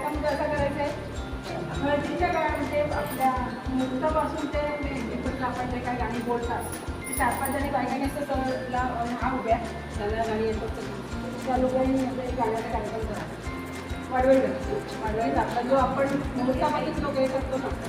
कार्यक्रम कसा करायचं आहे हळदीच्या काळामध्ये आपल्या मुक्तापासून ते मेहंदीपर्यंत आपण जे काही गाणी बोलतात ते चार पाच जणी बायकांनी असं सहजला हा उभ्या. त्याला गाणी येतात. त्या लोकांनी म्हणजे गाण्याचा कार्यक्रम करा. वाढवेल. वाढवेल. आपला जो आपण मुहूर्तामध्येच लोक येत असतो फक्त.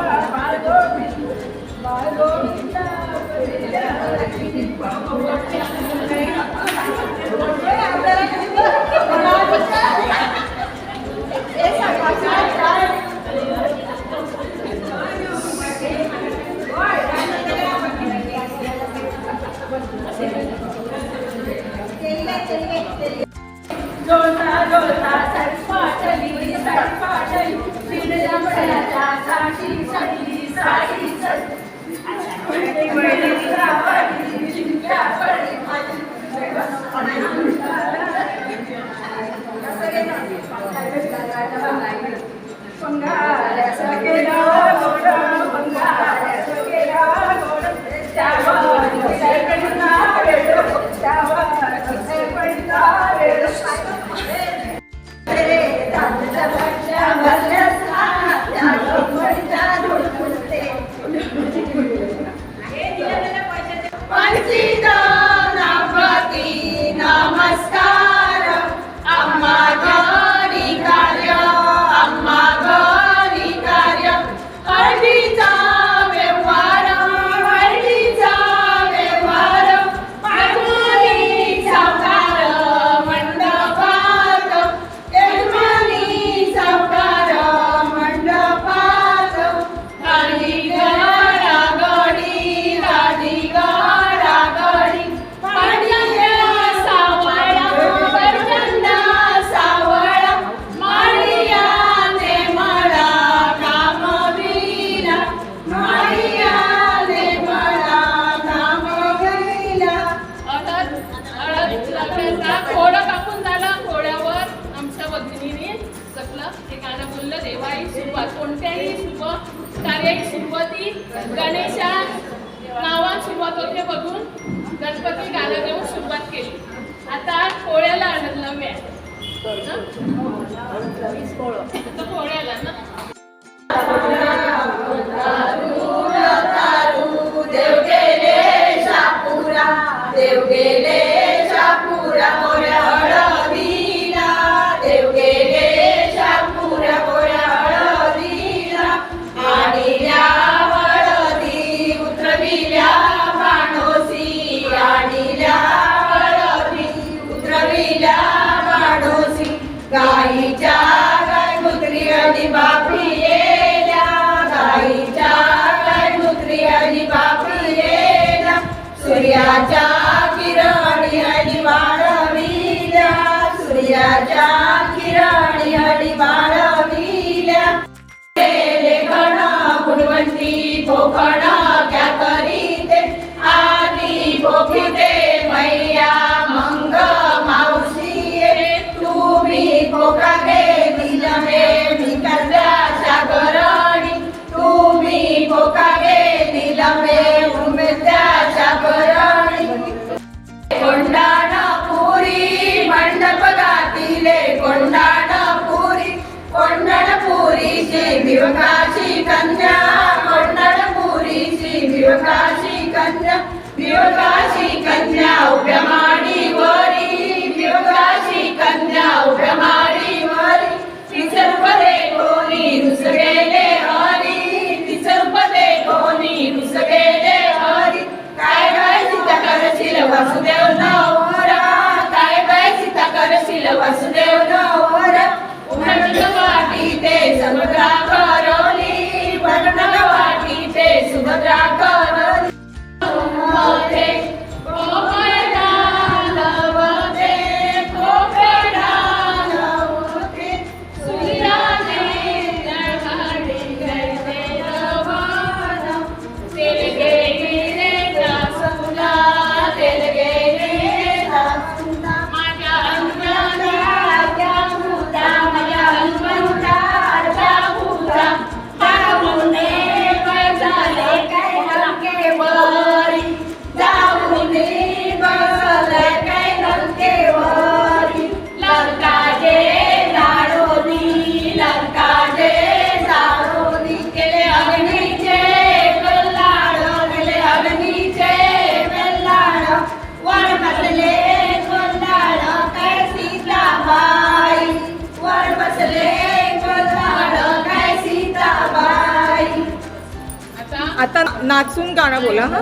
సాగించు सूर्याच्या किरणी हळी वाढविल्या सूर्याच्या किरणी हळी वाढविल्या लेखण मैया मंग मावशी तुम्ही कोकागे दिलमे भिका कोकागे निलंबे उमेत्या जागरणी कोंडाणापुरी मंडप गातिले कोंडाणापुरी कोंडणपुरीची विवकाची कन्या कोंडणपुरीची विवकाची कन्या विवकाची कन्या उभ्या वरी विवकाची कन्या उभ्या वरी तिचे रूप कोणी दुसरे Hari. vasudev nora tai vaisi takarasila vasudev nora unadu vaati te samagra karoli padanaga vaati te subhadra karoli नाचून गाणं बोला हा.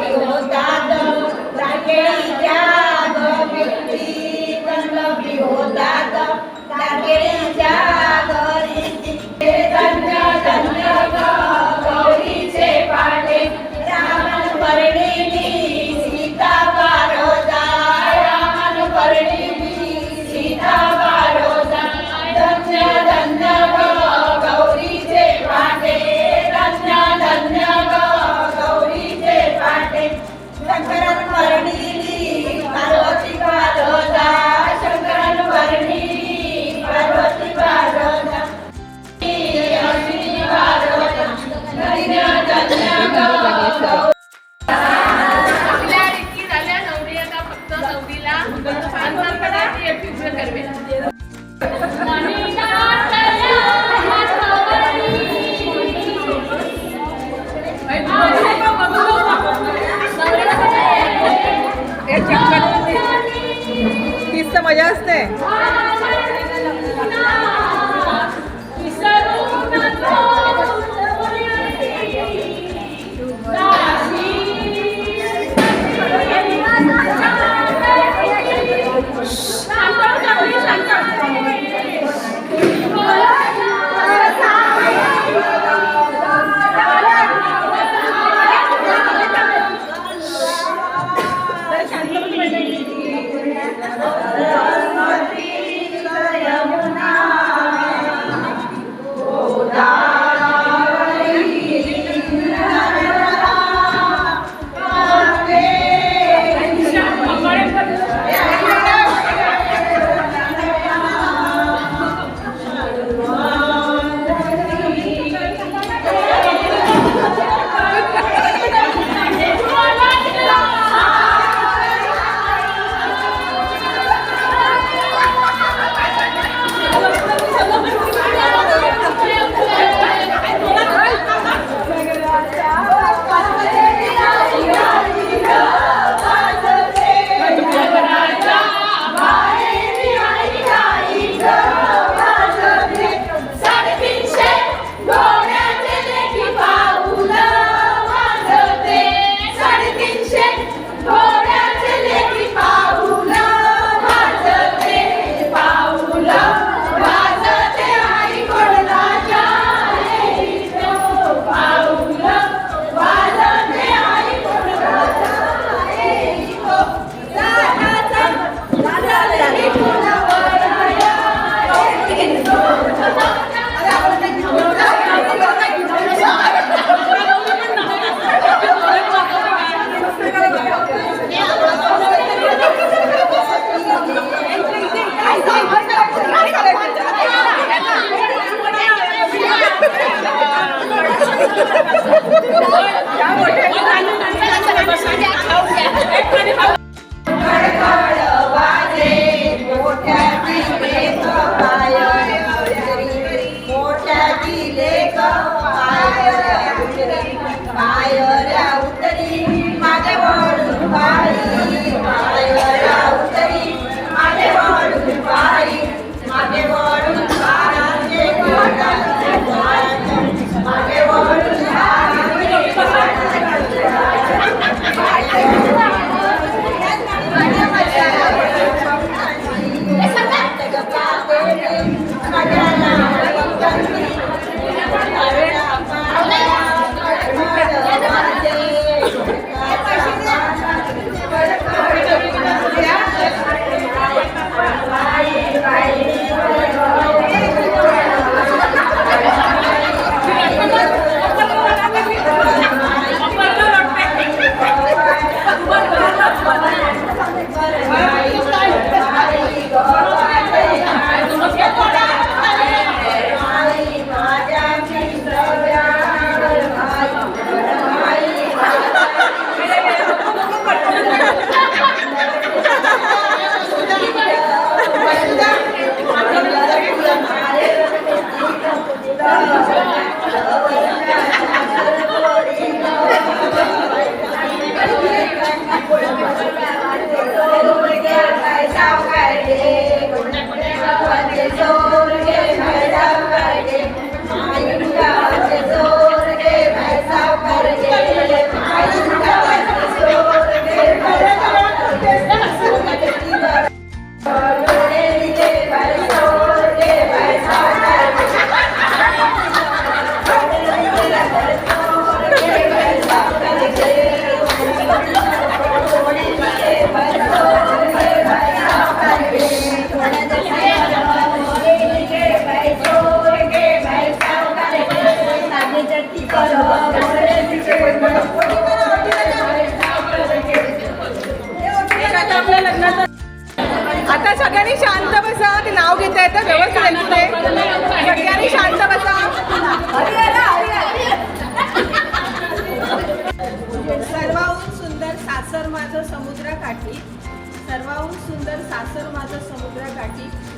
मंडपी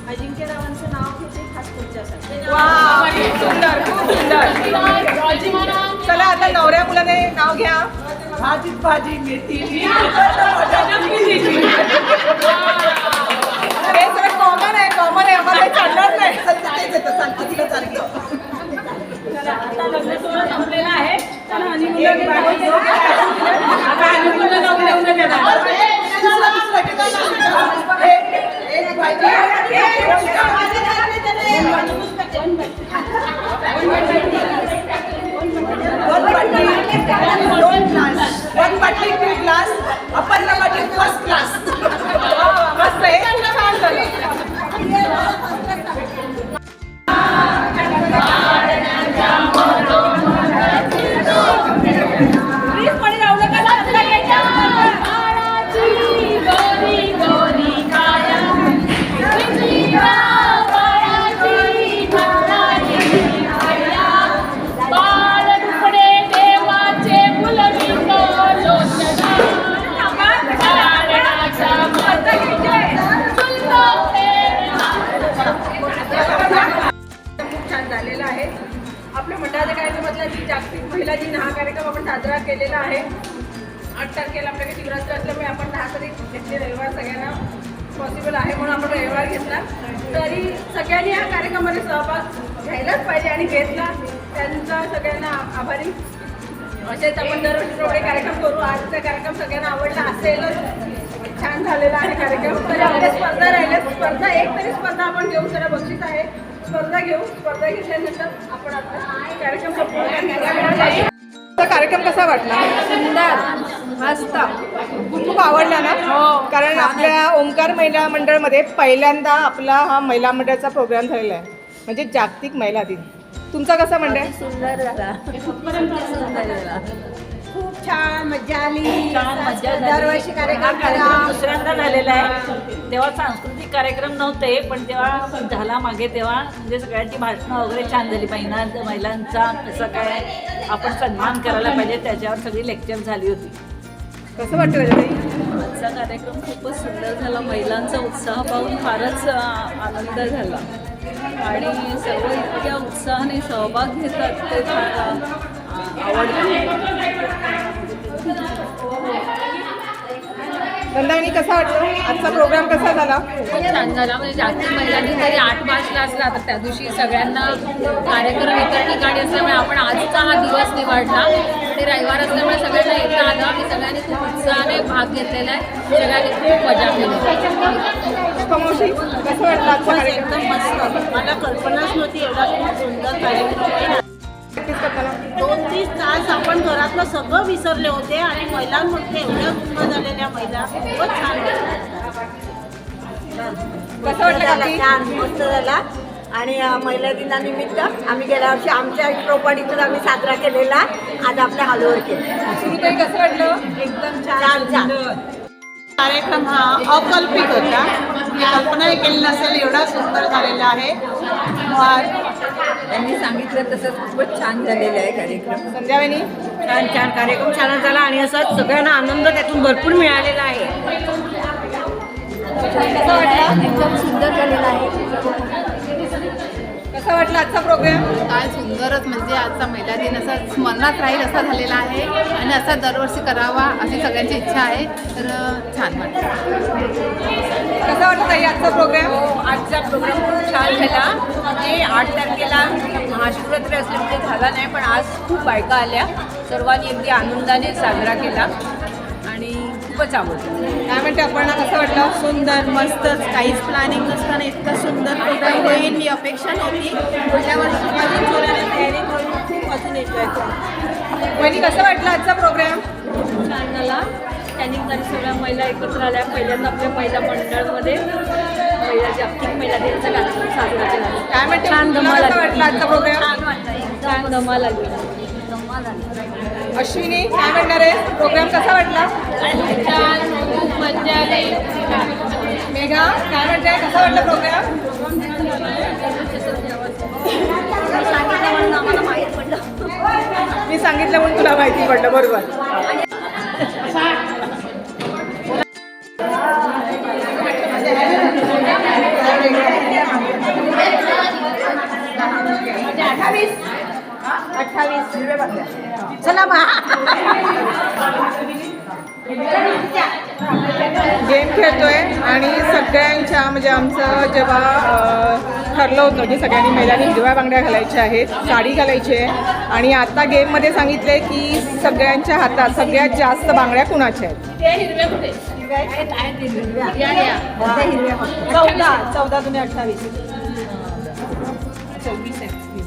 समुद्रकाठी अजिंक्यरावांचं नाव घेते खास तुमच्यासाठी. सुंदर खूप सुंदर. चला आता नवऱ्या मुलाने नाव घ्या. भाजीत भाजी मेथीची हे सगळं कॉमन आहे कॉमन आहे. आम्हाला चालणार नाही. आता लग्न सोहळा संपलेला आहे. चला ला गेलो. दोन ग्लास वन बाटली टू ग्लास बाटली फर्स्ट क्लास मस्त वाटला सुंदर. मस्त. खूप आवडला ना? कारण आपल्या ओंकार महिला मंडळमध्ये पहिल्यांदा आपला हा महिला मंडळाचा प्रोग्राम झालेला आहे. म्हणजे जागतिक महिला दिन. तुमचा कसा मंडळ? सुंदर झाला सुंदर झाला. खूप छान मजा आली. दरवर्षी कार्यक्रम करा. दुसऱ्यांदा झालेला आहे. तेव्हा सांस्कृतिक कार्यक्रम नव्हते पण तेव्हा झाला मागे तेव्हा म्हणजे सगळ्यांची भाषणं वगैरे छान झाली. महिला महिलांचा कसं काय आपण सन्मान करायला पाहिजे त्याच्यावर सगळी लेक्चर झाली होती. कसं वाटतं आजचा कार्यक्रम खूपच सुंदर झाला. महिलांचा उत्साह पाहून फारच आनंद झाला. आणि सर्व इतक्या उत्साहाने सहभाग घेतात ते फार आवडतं. नंदानी कसा वाटतो आजचा प्रोग्राम कसा झाला? खूप छान झाला. म्हणजे जागतिक महिला दिन जरी आठ मार्चला असला तर त्या दिवशी सगळ्यांना कार्यक्रम इतर ठिकाणी असल्यामुळे आपण आजचा हा दिवस निवडला. आणि रविवार असल्यामुळे सगळ्यांना येता आलं. आणि सगळ्यांनी खूप उत्साहाने भाग घेतलेला आहे. सगळ्यांनी खूप मजा केली. कमोशी कसं वाटलं कार्यक्रम? एकदम मस्त. मला कल्पनाच नव्हती एवढा खूप सुंदर कार्यक्रम. प्रॅक्टिस करताना? दोन तीन तास आपण घरातलं सगळं विसरले होते आणि महिलांमध्ये एवढ्या गुंग झालेल्या महिला खूपच छान कसं वाटलं छान मस्त झाला. आणि महिला दिनानिमित्त आम्ही गेल्या वर्षी आमच्या चौपाटीतून आम्ही साजरा केलेला. आज आपल्या हॉलवर केला. कसं वाटलं? एकदम छान छान कार्यक्रम हा अकल्पित होता. मी कल्पनाही केली नसेल एवढा सुंदर झालेला आहे. त्यांनी सांगितलं तसं खूपच छान झालेलं आहे कार्यक्रम. संध्यावेनी छान छान कार्यक्रम छान झाला आणि असं सगळ्यांना आनंद त्यातून भरपूर मिळालेला आहे. एकदम सुंदर झालेला आहे. कसा वाटला आजचा प्रोग्राम काय सुंदरच म्हणजे आजचा महिला दिन असा स्मरणात राहील असा झालेला आहे आणि असा दरवर्षी करावा अशी सगळ्यांची इच्छा आहे. तर छान वाटतं कसा वाटला ताई आजचा प्रोग्राम आजचा प्रोग्राम खूप छान झाला. म्हणजे आठ तारखेला महाशिवरात्री असल्यामुळे झाला नाही पण आज खूप बायका आल्या. सर्वांनी अगदी आनंदाने साजरा केला. आणि खूपच आवडलं. काय म्हणते आपण कसं वाटलं सुंदर मस्तच काहीच प्लॅनिंग नसताना इतका सुंदर प्रोग्राम होईल ही अपेक्षा नव्हती. पुढल्या वर्षी अजून जोराने तयारी करून खूप अजून एन्जॉय करू. वहिनी कसं वाटलं आजचा प्रोग्राम छान झाला त्या निमित्ताने सगळ्या महिला एकत्र आल्या. पहिल्यांदा आपल्या महिला मंडळमध्ये महिला जागतिक महिला दिनाचा कार्यक्रम साजरा केला. काय म्हणते छान धमाल. वाटलं आजचा प्रोग्राम छान धमाल आली. धमाल आली. अश्विनी काय म्हणणार आहे? प्रोग्राम कसा वाटला? खूप मजा आली मेघा काय म्हणते कसा वाटला प्रोग्राम मी सांगितलं म्हणून तुला माहिती पडलं बरोबर. गेम खेळतोय आणि सगळ्यांच्या म्हणजे आमचं जेव्हा ठरलं होतं की सगळ्यांनी महिलांनी हिरव्या बांगड्या घालायच्या आहेत साडी घालायची आहे आणि आता गेममध्ये सांगितलंय की सगळ्यांच्या हातात सगळ्यात जास्त बांगड्या कुणाच्या आहेत. चौदा चौदा तुम्ही अठ्ठावीस. हे आयोजक आहे.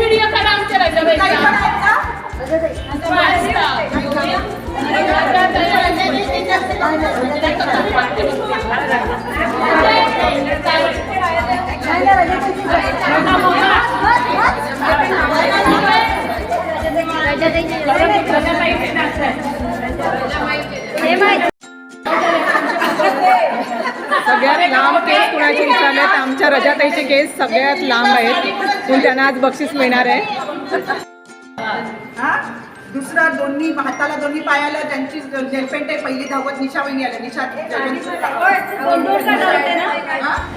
व्हिडिओ काढा आमच्या सगळ्यात लांब केस कुणाचे विचारले तर आमच्या रजाताईचे केस सगळ्यात लांब आहेत. म्हणून त्यांना आज बक्षीस मिळणार आहे. हा? दुसरा दोन्ही हाताला दोन्ही पायाला त्यांची नेलपेंट आहे पहिली धावत निशा वहिनी आल्या. निशा?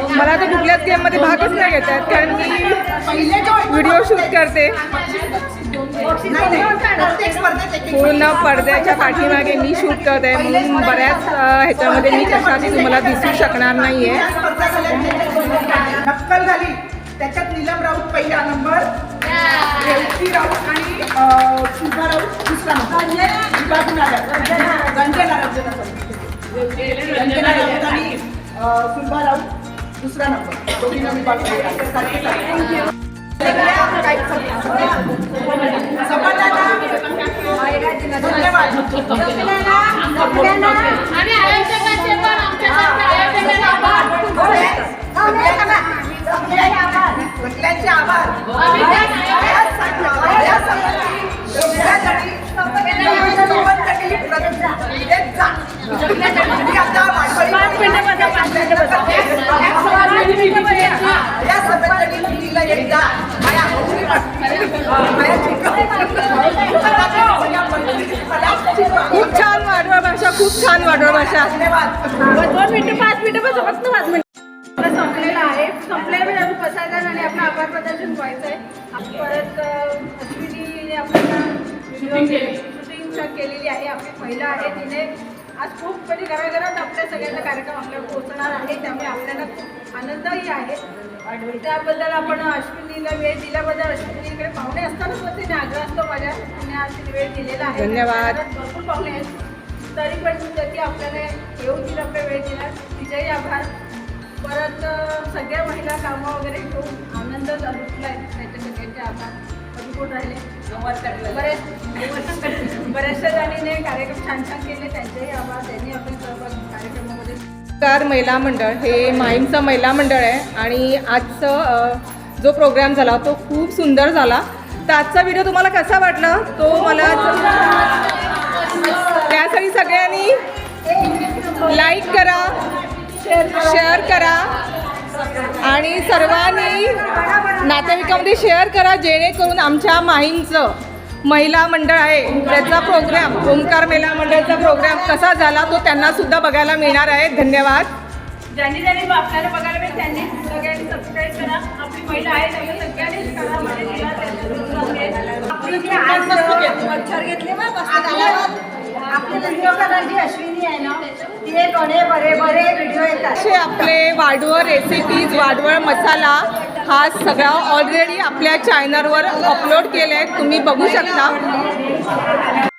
मला तर कुठल्याच गेममध्ये भागच नाही घेत आहेत कारण मी पहिले व्हिडिओ शूट करते. पूर्ण पडद्याच्या पाठीमागे मी शूट करत. आहे म्हणून बऱ्याच ह्याच्यामध्ये मी कशाची तुम्हाला दिसू शकणार नाही आहे स्पर्धा झाल्या नक्कल झाली रेवती राऊत आणि शुभा राऊत दुसरा. रंजना रंजना रंजना राऊत आणि शुभा राऊत दुसरा नंबर दोघींना समाजाला धन्यवाद. आभार. आभार खूप छान वाडवळ भाषा खूप छान वाडवळ भाषा. धन्यवाद. दोन मिनिटं पाच मिनिटं पण फक्त पाच मिनिटं. आपलं संपलेलं आहे. संपलेलं म्हणजे अजून आणि आभार प्रदर्शन व्हायचं आहे परत अश्विनीने आपल्याला केली. शूटिंग केलेली आहे. आपली महिला आहे तिने आज खूप म्हणजे घराघरात आपल्या सगळ्यांचा कार्यक्रम आपल्याला पोहोचणार आहे. त्यामुळे आपल्याला खूप आनंदही आहे. त्याबद्दल आपण अश्विनीला वेळ दिल्याबद्दल अश्विनीकडे पाहुणे असतानाच तिने आग्रह असतो माझ्या. तिने आज वेळ दिलेला आहे. धन्यवाद. भरपूर पाहुणे आहेत. तरी पण ती आपल्याला येऊ दिला आपल्या वेळ दिला तिच्याही आभार. परत सगळ्या महिला कामं वगैरे घेऊन आनंद लुटलाय त्याचे सगळ्यांचे आभार. राहिले? बरेच बऱ्याचशा जणीने कार्यक्रम छान छान केले. त्यांचेही आभार. त्यांनी आपल्या सहभाग कार्यक्रमामध्ये कार महिला मंडळ. हे माहीमचं महिला मंडळ आहे. आणि आजचं जो प्रोग्राम झाला तो खूप सुंदर झाला. तर आजचा व्हिडिओ तुम्हाला कसा वाटला? तो मला त्यासाठी सगळ्यांनी लाईक करा. शेअर करा. आणि सर्वांनी नातेवाईकामध्ये शेअर करा जेणेकरून आमच्या माहीमचं महिला मंडळ आहे त्याचा प्रोग्राम ओंकार महिला मंडळाचा प्रोग्राम कसा झाला तो त्यांना सुद्धा बघायला मिळणार आहे. धन्यवाद. ज्यांनी ज्यांनी आपल्याला बघायला मिळेल त्यांनी सगळ्यांनी सबस्क्राईब करा. आपली महिला आहे जी आज मच्छर घेतले मग आपली अश्विनी आहे ना तिने बरे बरे व्हिडिओ येतात. असे आपले वाडवळ रेसिपीज वाडवळ मसाला हा सगळा ऑलरेडी आपल्या चॅनलवर अपलोड केला आहे तुम्ही बघू शकता.